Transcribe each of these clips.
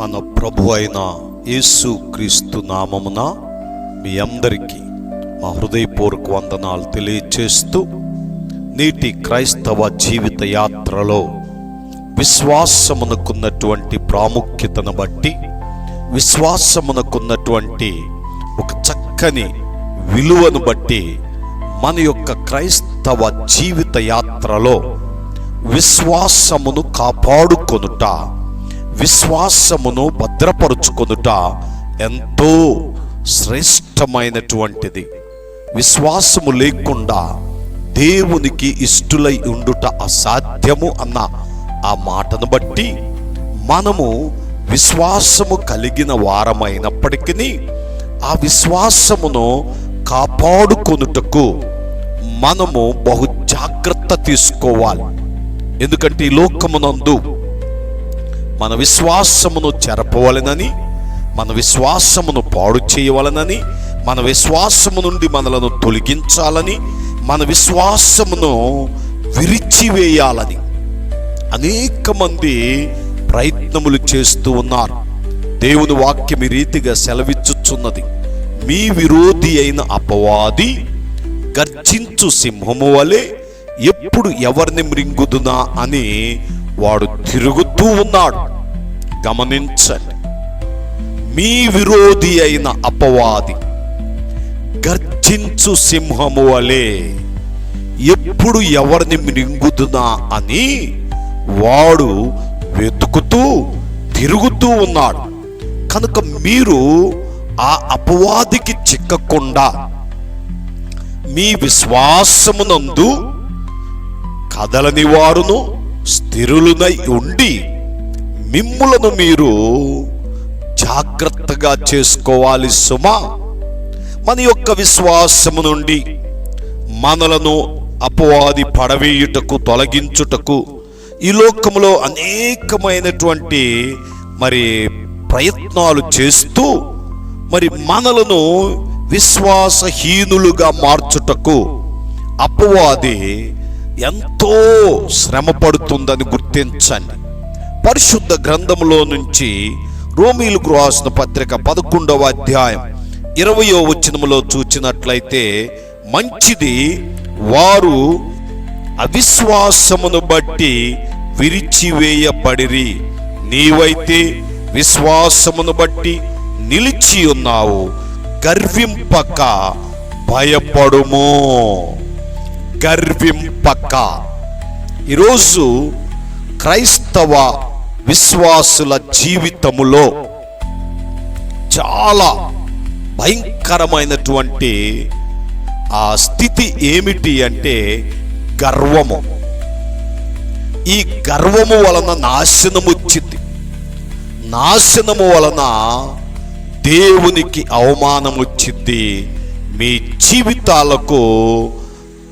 మన ప్రభు అయిన యేసు క్రీస్తు నామమున మీ అందరికీ మా హృదయపూర్వక వందనాలు తెలియచేస్తూ నేటి క్రైస్తవ జీవిత యాత్రలో విశ్వాసమునకున్నటువంటి ప్రాముఖ్యతను బట్టి విశ్వాసమునకున్నటువంటి ఒక చక్కని విలువను బట్టి మన యొక్క క్రైస్తవ జీవిత యాత్రలో విశ్వాసమును కాపాడుకొనుట విశ్వాసమును భద్రపరుచుకొనుట ఎంతో శ్రేష్టమైనటువంటిది. విశ్వాసము లేకుండా దేవునికి ఇష్టులై ఉండుట అసాధ్యము అన్న ఆ మాటను బట్టి మనము విశ్వాసము కలిగిన వారమైనప్పటికీ ఆ విశ్వాసమును కాపాడుకొనుటకు మనము బహు జాగ్రత్త తీసుకోవాలి. ఎందుకంటే ఈ లోకమునందు మన విశ్వాసమును చెరపవలనని మన విశ్వాసమును పాడు చేయవలనని మన విశ్వాసము నుండి మనలను తొలగించాలని మన విశ్వాసమును విరిచివేయాలని అనేక మంది ప్రయత్నములు చేస్తూ ఉన్నారు. దేవుని వాక్యం ఈ రీతిగా సెలవిచ్చుచున్నది. మీ విరోధి అయిన అపవాది గర్జించు సింహము వలె ఎప్పుడు ఎవరిని మృంగుదునా అని వాడు తిరుగుతూ ఉన్నాడు. గమనించండి. మీ విరోధి అయిన అపవాది గర్జించు సింహము వలె ఎప్పుడు ఎవరిని మింగుతున్నా అని వాడు వెతుకుతూ తిరుగుతూ ఉన్నాడు. కనుక మీరు ఆ అపవాదికి చిక్కకుండా మీ విశ్వాసమునందు కదలని వారును స్థిరులునై ఉండి మిమ్ములను మీరు జాగ్రత్తగా చేసుకోవాలి సుమా. మన యొక్క విశ్వాసము నుండి మనలను అపవాది పడవేయుటకు తొలగించుటకు ఈ లోకములో అనేకమైనటువంటి మరి ప్రయత్నాలు చేస్తూ మరి మనలను విశ్వాసహీనులుగా మార్చుటకు అపవాది ఎంతో శ్రమ పడుతుందని గుర్తించండి. పరిశుద్ధ గ్రంథములో నుంచి రోమీలకు రాసిన పత్రిక పదకొండవ అధ్యాయం ఇరవయో వచనములో చూచినట్లయితే మంచిది వారు అవిశ్వాసమును బట్టి విరిచివేయబడిరి. నీవైతే విశ్వాసమును బట్టి నిలిచి ఉన్నావు. గర్వింపక భయపడుము. గర్వింపక. ఈరోజు క్రైస్తవ విశ్వాసుల జీవితములో చాలా భయంకరమైనటువంటి ఆ స్థితి ఏమిటి అంటే గర్వము. ఈ గర్వము వలన నాశనము వచ్చింది. నాశనము వలన దేవునికి అవమానం వచ్చింది. మీ జీవితాలకు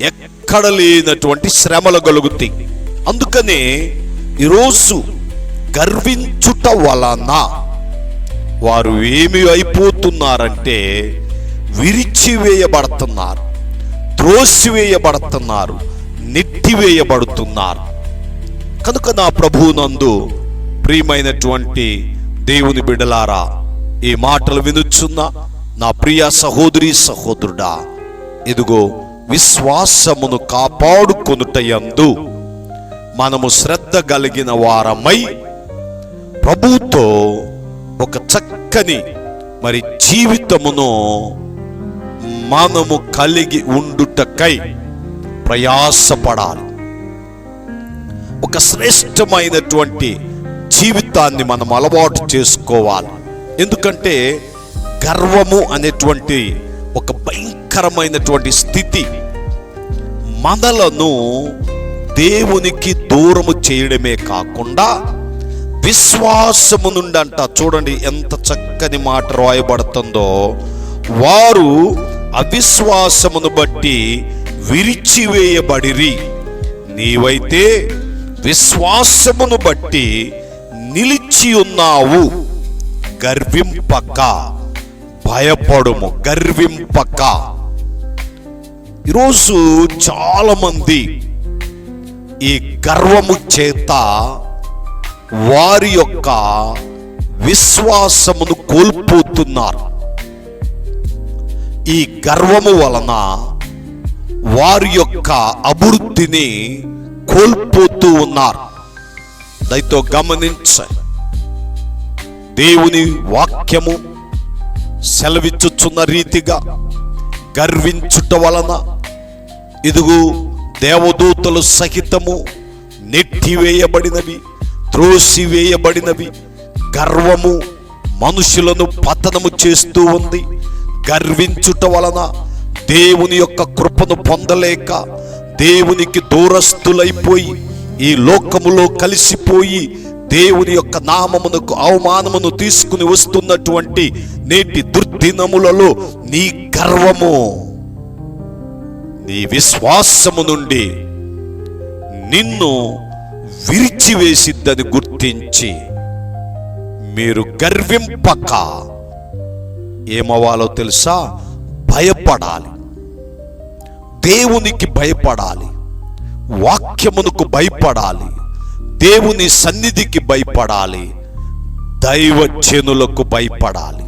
ఎక్కడ లేనటువంటి శ్రమలు కలుగుతాయి. అందుకనే ఈరోజు గర్వించుట వలన వారు ఏమి అయిపోతున్నారంటే విరిచివేయబడుతున్నారు త్రోసివేయబడుతున్నారు నెట్టివేయబడుతున్నారు. కనుక నా ప్రభువునందు ప్రియమైనటువంటి దేవుని బిడలారా ఈ మాటలు వినుచున్న నా ప్రియ సహోదరి సహోదరుడా ఇదిగో విశ్వాసమును కాపాడుకొనుటయందు మనము శ్రద్ధ కలిగిన వారమై ప్రభుతో ఒక చక్కని మరి జీవితమును మనము కలిగి ఉండుటకై ప్రయాసపడాలి. ఒక శ్రేష్టమైనటువంటి జీవితాన్ని మనం అలవాటు చేసుకోవాలి. ఎందుకంటే గర్వము అనేటువంటి ఒక భయంకరమైనటువంటి స్థితి మనలను దేవునికి దూరము చేయడమే కాకుండా విశ్వాసము నుండి చూడండి ఎంత చక్కని మాట రాయబడుతుందో. వారు అవిశ్వాసమును బట్టి విరిచివేయబడిరి. నీవైతే విశ్వాసమును బట్టి నిలిచి ఉన్నావు గర్వింపక. భయపడుము. గర్వింపక. ఈరోజు చాలామంది ఈ గర్వము చేత వారి యొక్క విశ్వాసమును కోల్పోతున్నారు. ఈ గర్వము వలన వారి యొక్క అభివృద్ధిని కోల్పోతూ ఉన్నారు. దయతో గమనించ. దేవుని వాక్యము సెలవిచ్చుచున్న రీతిగా గర్వించుట వలన ఇదిగో దేవదూతలు సహితము నెట్టివేయబడినవి. త్రోసివేయబడినవి. గర్వము మనుషులను పతనము చేస్తూ ఉంది. గర్వించుట వలన దేవుని యొక్క కృపను పొందలేక దేవునికి దూరస్తులైపోయి ఈ లోకములో కలిసిపోయి దేవుని యొక్క నామమునకు అవమానమును తీసుకుని వస్తున్నటువంటి నేటి దుర్దినములలో నీ గర్వము నీ విశ్వాసము నుండి నిన్ను విరిచివేసిద్దని గుర్తించి మీరు గర్వింపక. ఏమవ్వాలో తెలుసా? భయపడాలి. దేవునికి భయపడాలి. వాక్యమునకు భయపడాలి. దేవుని సన్నిధికి భయపడాలి. దైవజనులకు భయపడాలి.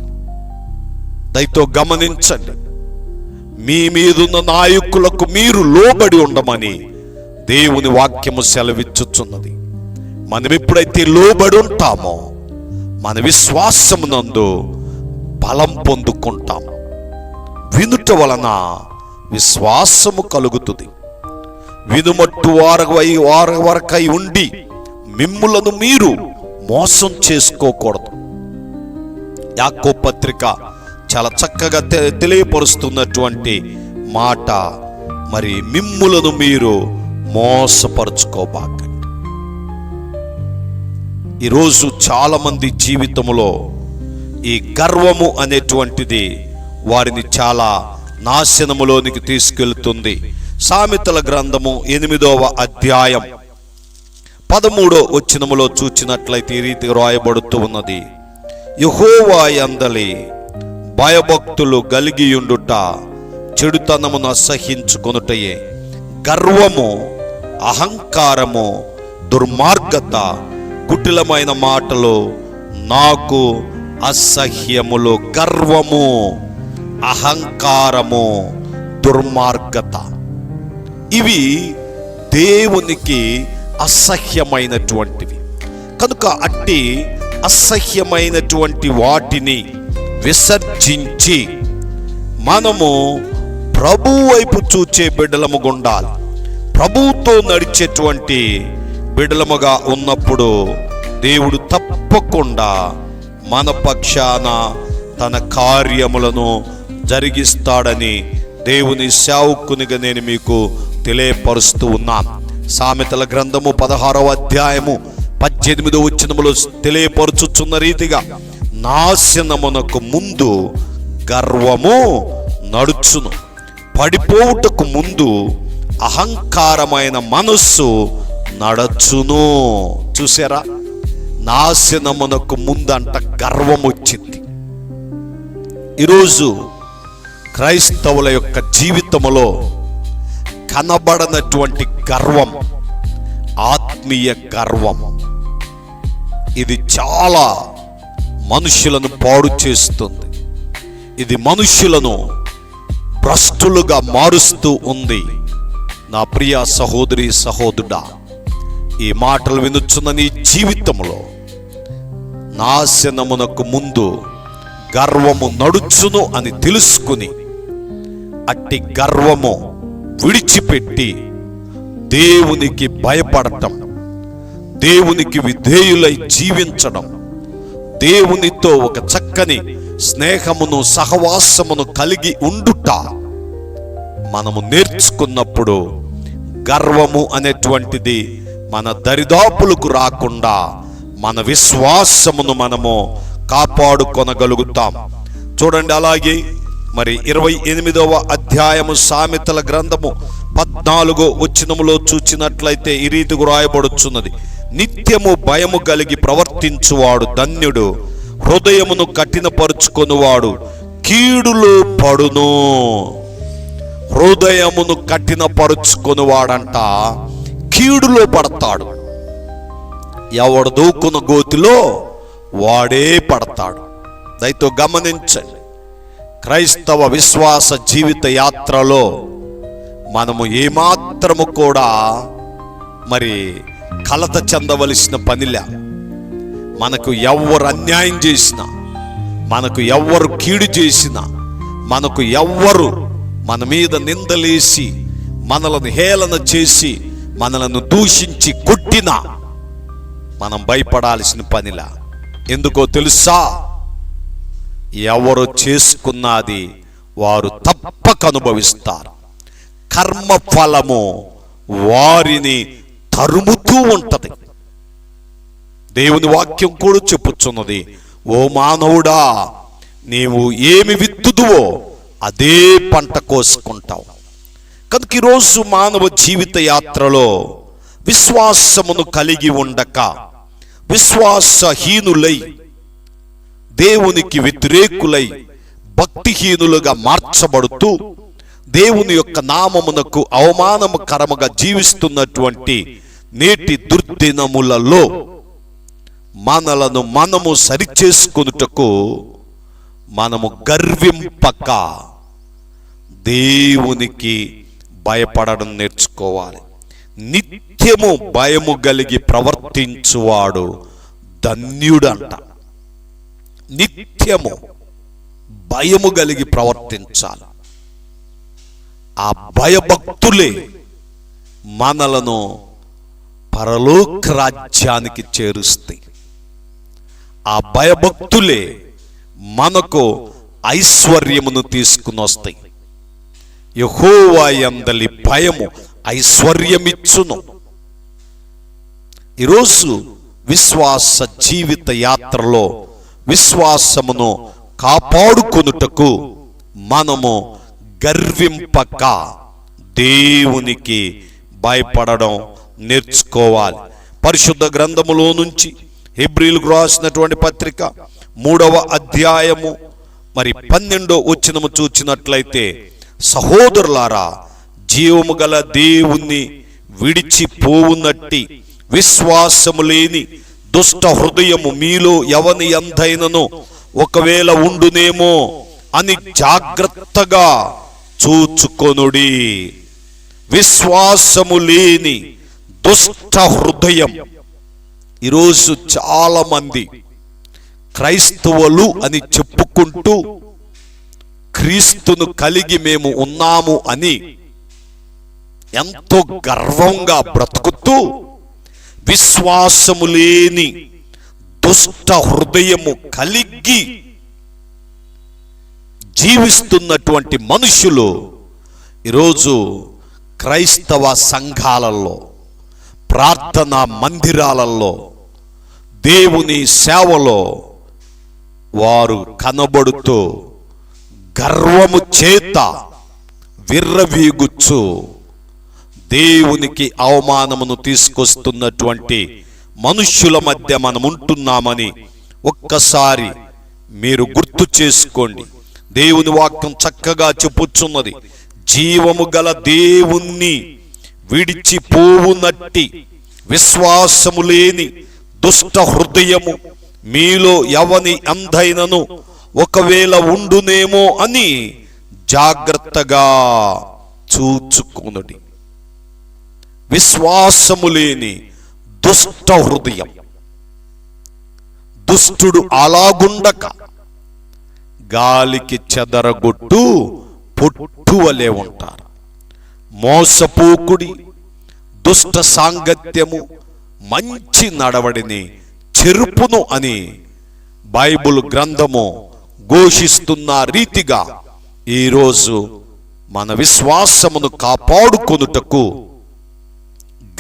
దయతో గమనించండి. మీ మీదున్న నాయకులకు మీరు లోబడి ఉండమని దేవుని వాక్యము సెలవిచ్చుచున్నది. మనం ఎప్పుడైతే లోబడి ఉంటామో మన విశ్వాసమునందు బలం పొందుకుంటాం. వినుట వలన విశ్వాసము కలుగుతుంది. వినుమట్టు వారవై వార వరకై ఉండి మిమ్ములను మీరు మోసం చేసుకోకూడదు. యాకో పత్రిక చాలా చక్కగా తె- తెలియపరుస్తున్నటువంటి మాట. మరి మిమ్ములను మీరు మోసపరుచుకోబాకండి. ఈరోజు చాలామంది జీవితంలో ఈ గర్వము అనేటువంటిది వారిని చాలా నాశనములోనికి తీసుకెళ్తుంది. సామెతల గ్రంథము ఎనిమిదవ అధ్యాయం పదమూడో వచ్చినములో చూచినట్లయితే ఈ రీతిగా రాయబడుతూ ఉన్నది. యహోవాయందలి భయభక్తులు గలిగియుండుట చెడుతనమును అసహించుకొనుటయే గర్వము అహంకారము దుర్మార్గత కుటిలమైన మాటలు నాకు అసహ్యములు గర్వము అహంకారము దుర్మార్గత. ఇవి దేవునికి అసహ్యమైనటువంటివి. కనుక అట్టి అసహ్యమైనటువంటి వాటిని విసర్జించి మనము ప్రభు వైపు చూచే బిడ్డలము ఉండాలి ప్రభువుతో నడిచేటువంటి బిడలముగా ఉన్నప్పుడు దేవుడు తప్పకుండా మన పక్షాన తన కార్యములను జరిగిస్తాడని దేవుని సేవకునిగా నేను మీకు తెలియపరుస్తూ ఉన్నాను. సామెతల గ్రంథము పదహారవ అధ్యాయము పద్దెనిమిదో వచ్చినములో తెలియపరుచుచున్న రీతిగా నాశనమునకు ముందు గర్వము నడుచును. పడిపోవుటకు ముందు అహంకారమైన మనస్సు నడచును. చూసారా? నాశనమునకు ముందంట గర్వం వచ్చింది ఈరోజు క్రైస్తవుల యొక్క జీవితములో కనబడనటువంటి గర్వం ఆత్మీయ గర్వం ఇది చాలా మనుషులను పాడు చేస్తుంది. ఇది మనుషులను భ్రష్టులుగా మారుస్తూ ఉంది. నా ప్రియ సహోదరి సహోదరుడా ఈ మాటలు వినుచున్న నీ జీవితంలో నాశనమునకు ముందు గర్వము నడుచును అని తెలుసుకుని అట్టి గర్వము విడిచిపెట్టి దేవునికి భయపడటం దేవునికి విధేయులై జీవించడం దేవునితో ఒక చక్కని స్నేహమును సహవాసమును కలిగి ఉండుట మనము నేర్చుకున్నప్పుడు గర్వము అనేటువంటిది మన దరిదాపులకు రాకుండా మన విశ్వాసమును మనము కాపాడుకొనగలుగుతాం. చూడండి అలాగే మరి ఇరవై ఎనిమిదవ అధ్యాయము సామెతల గ్రంథము పద్నాలుగో వచ్చినములో చూచినట్లయితే ఈ రీతిగా రాయబడుచున్నది. నిత్యము భయము కలిగి ప్రవర్తించువాడు ధన్యుడు హృదయమును కఠినపరుచుకొనివాడు కీడులో పడును. హృదయమును కఠినపరుచుకొనువాడంట. కీడులో పడతాడు. ఎవడు దూకున్న గోతిలో వాడే పడతాడు. దయతో గమనించండి. క్రైస్తవ విశ్వాస జీవిత యాత్రలో మనము ఏమాత్రము కూడా మరి కలత చెందవలసిన పనిలే. మనకు ఎవరు అన్యాయం చేసినా మనకు ఎవ్వరు కీడు చేసినా మనకు ఎవ్వరు మన మీద నిందలేసి మనలను హేళన చేసి మనలను దూషించి కొట్టిన మనం భయపడాల్సిన పనిలా. ఎందుకో తెలుసా? ఎవరు చేసుకున్నది వారు తప్పక అనుభవిస్తారు. కర్మ ఫలము వారిని తరుముతూ ఉంటది. దేవుని వాక్యం కూడా చెప్పుచున్నది ఓ మానవుడా నీవు ఏమి విత్తుదువో అదే పంట కోసుకుంటావు. కనుక ఈరోజు మానవ జీవిత యాత్రలో విశ్వాసమును కలిగి ఉండక విశ్వాసహీనులై దేవునికి వ్యతిరేకులై భక్తిహీనులుగా మార్చబడుతూ దేవుని యొక్క నామమునకు అవమానకరముగా జీవిస్తున్నటువంటి నేటి దుర్దినములలో మనలను మనము సరిచేసుకొనుటకు మనము గర్వింపక. దేవునికి భయపడడం నేర్చుకోవాలి. నిత్యము భయము కలిగి ప్రవర్తించువాడు ధన్యుడంట. నిత్యము భయము కలిగి ప్రవర్తించాలి. ఆ భయభక్తులే మనలను పరలోక రాజ్యానికి చేరుస్తాయి. ఆ భయభక్తులే మనకు ఐశ్వర్యమును తీసుకుని వస్తాయి యహోవాయందలి భయము ఐశ్వర్యమిచ్చును. ఈరోజు విశ్వాస జీవిత యాత్రలో విశ్వాసమును కాపాడుకొనుటకు మనము గర్వింపక దేవునికి భయపడడం నేర్చుకోవాలి. పరిశుద్ధ గ్రంథములో నుంచి హిబ్రిల్కు రాసినటువంటి పత్రిక మూడవ అధ్యాయము మరి పన్నెండో వచ్చినము చూచినట్లయితే సహోదరులారా జీవము గల దేవుణ్ణి విడిచిపోవునట్టి విశ్వాసము లేని దుష్ట హృదయము మీలో ఎవని ఎంతైనను ఒకవేళ ఉండునేమో అని జాగ్రత్తగా చూచుకొనుడి. విశ్వాసము లేని దుష్ట హృదయం. ఈరోజు చాలా మంది క్రైస్తవులు అని చెప్పుకుంటూ క్రీస్తును కలిగి మేము ఉన్నాము అని ఎంతో గర్వంగా బ్రతుకుతూ విశ్వాసము లేని దుష్ట హృదయము కలిగి జీవిస్తున్నటువంటి మనుషులు ఈరోజు క్రైస్తవ సంఘాలలో ప్రార్థనా మందిరాలలో దేవుని సేవలో వారు కనబడుతూ గర్వము చేత విర్రవీగుచ్చు. దేవునికి అవమానమును తీసుకొస్తున్నటువంటి మనుష్యుల మధ్య మనం ఉంటున్నామని ఒక్కసారి మీరు గుర్తు చేసుకోండి. దేవుని వాక్యం చక్కగా చెప్పుచున్నది జీవము గల దేవుణ్ణి విడిచిపోవునట్టి విశ్వాసము లేని దుష్ట హృదయము మీలో ఎవని అంధైనను ఒకవేళ ఉండునేమో అని జాగ్రత్తగా చూచుకునుడి. విశ్వాసము లేని దుష్ట హృదయం. దుష్టుడు అలాగుండక గాలికి చెదరగొట్టు పొట్టువలే ఉంటారు. మోసపోకుడి దుష్ట సాంగత్యము మంచి నడవడిని చెరుపును అని బైబుల్ గ్రంథము ఘోషిస్తున్న రీతిగా ఈరోజు మన విశ్వాసమును కాపాడుకొనుటకు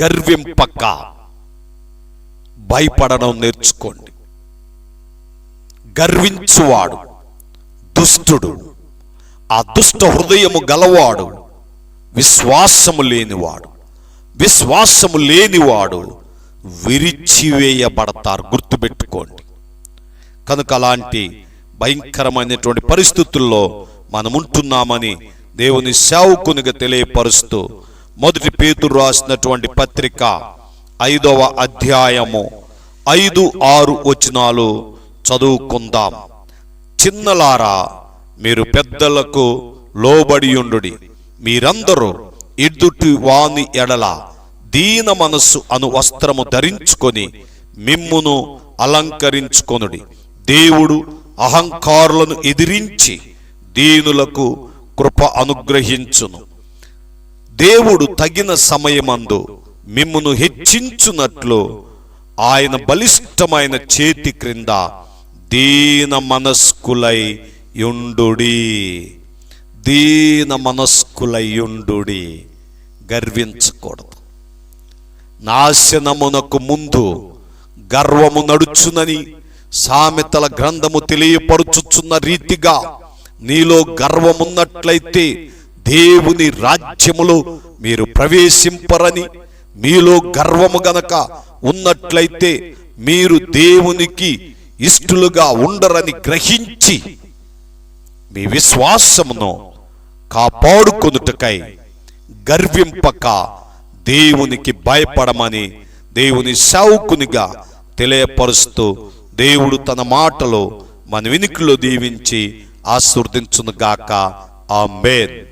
గర్వింపక భయపడడం నేర్చుకోండి. గర్వించువాడు దుష్టుడు ఆ దుష్ట హృదయము గలవాడు విశ్వాసము లేనివాడు విశ్వాసము లేనివాడు విరిచివేయబడతారు. గుర్తుపెట్టుకోండి. కనుక అలాంటి భయంకరమైనటువంటి పరిస్థితుల్లో మనం ఉంటున్నామని దేవుని సేవకునిగా తెలియపరుస్తూ మొదటి పేతురు రాసినటువంటి పత్రిక ఐదవ అధ్యాయము ఐదు ఆరు వచనాలు చదువుకుందాం. చిన్నలారా మీరు పెద్దలకు లోబడియుండుడి మీరందరూ ఎదుటి వాని ఎడల దీన మనస్సు అను వస్త్రము ధరించుకొని మిమ్మును అలంకరించుకొనుడి. దేవుడు అహంకారులను ఎదిరించి దీనులకు కృప అనుగ్రహించును. దేవుడు తగిన సమయమందు మిమ్మును హెచ్చించునట్లు ఆయన బలిష్టమైన చేతి క్రింద దీన మనస్కులై యుండుడి దీన మనస్కులై యుండుడి గర్వించకూడదు. నాశనమునకు ముందు గర్వము నడుచునని సామెతల గ్రంథము తెలియపరుచుచున్న రీతిగా నీలో గర్వమున్నట్లయితే దేవుని రాజ్యములో మీరు ప్రవేశింపరని మీలో గర్వము గనక ఉన్నట్లయితే మీరు దేవునికి ఇష్టలుగా ఉండరని గ్రహించి మీ విశ్వాసమును కాపాడుకొనుటకై గర్వింపక దేవునికి భయపడమని దేవుని సావుకునిగా తెలియపరుస్తూ దేవుడు తన మాటలో మన వినికిలో దీవించి ఆశీర్వదించునుగాక ఆమేన్.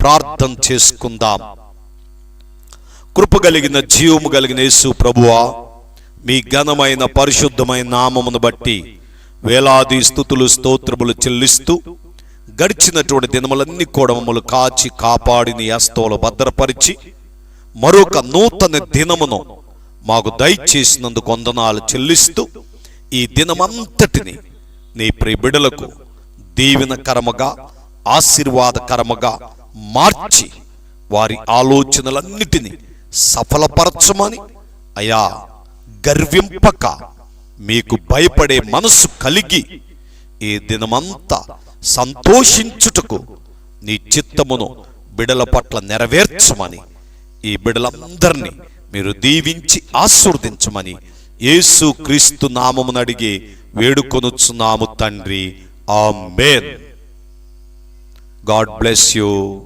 ప్రార్థన చేసుకుందాం. కృప కలిగిన జీవము కలిగిన యేసు ప్రభువా మీ ఘనమైన పరిశుద్ధమైన నామమును బట్టి వేలాది స్థుతులు స్తోత్రములు చెల్లిస్తూ గడిచినటువంటి దినములన్నీ కూడా మమ్మల్ని కాచి కాపాడిని నీ భద్రపరిచి మరొక నూతన దినమును మాకు దయచేసినందుకు వందనాలు చెల్లిస్తూ ఈ దినమంతటిని నీ ప్రిబిడలకు దీవెనకరముగా ఆశీర్వాదకరముగా మార్చి వారి ఆలోచనలన్నిటినీ సఫలపరచమని అయా గర్వింపక మీకు భయపడే మనసు కలిగి ఈ దినమంతా సంతోషించుటకు నీ చిత్తమును బిడల పట్ల నెరవేర్చమని ఈ బిడలందరినీ మీరు దీవించి ఆశీర్వదించమని యేసు క్రీస్తు నామమును అడిగి వేడుకొనుచున్నాము తండ్రి. ఆమేన్. God bless you.